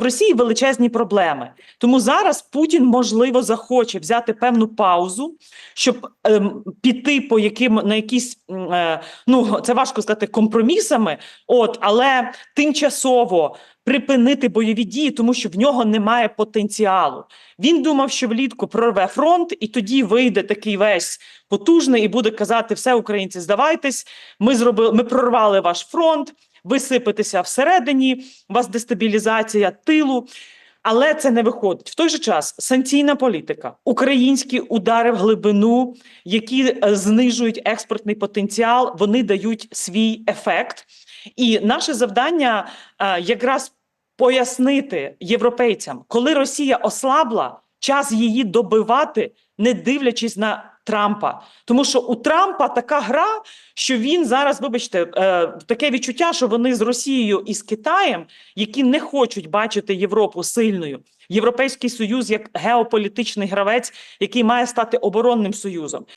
В Росії величезні проблеми. Тому зараз Путін можливо захоче взяти певну паузу, щоб ем, піти по яким на якісь е, ну це важко сказати компромісами. От але тимчасово припинити бойові дії, тому що в нього немає потенціалу. Він думав, що влітку прорве фронт, і тоді вийде такий весь потужний і буде казати: все, українці, здавайтесь. Ми зробили, ми прорвали ваш фронт. Ви сипетеся всередині, у вас дестабілізація тилу. Але це не виходить. В той же час санкційна політика, українські удари в глибину, які е, знижують експортний потенціал, вони дають свій ефект. І наше завдання е, якраз пояснити європейцям, коли Росія ослабла, час її добивати, не дивлячись на Трампа. Тому що у Трампа така гра, що він зараз, вибачте, е, таке відчуття, що вони з Росією і з Китаєм, які не хочуть бачити Європу сильною. Європейський союз як геополітичний гравець, який має стати оборонним союзом.